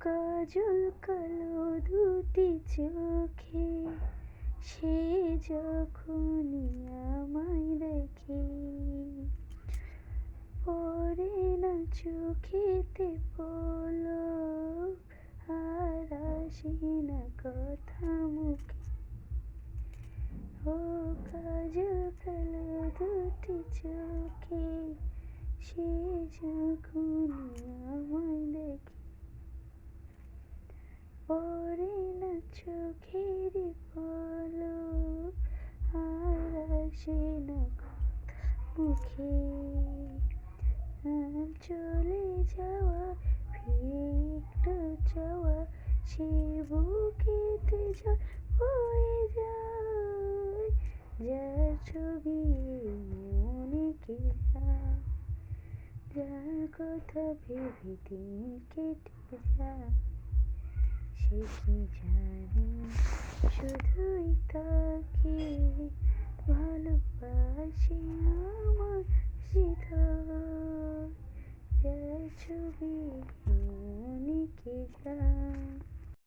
কাজল কালো দুটি চোখে, সে যখনই আমায় দেখে পরে না চোখেতে পলক, আর আসে না কথা মুখে। ও কাজল কালো দুটি চোখে, সে যখনই আমায় দেখে পড়ে না চোখের পলক আর আসে না মুখে চলে যাওয়া, ফিরে একটু যাওয়া, সে বুকেতে বয়ে যায়, যার ছবি মনে কে যার কথা ভেবে দিন কেটে যায়, সে কি জানে, শুধুই তাকে ভালোবাসি আমার যার ছবি মনে যা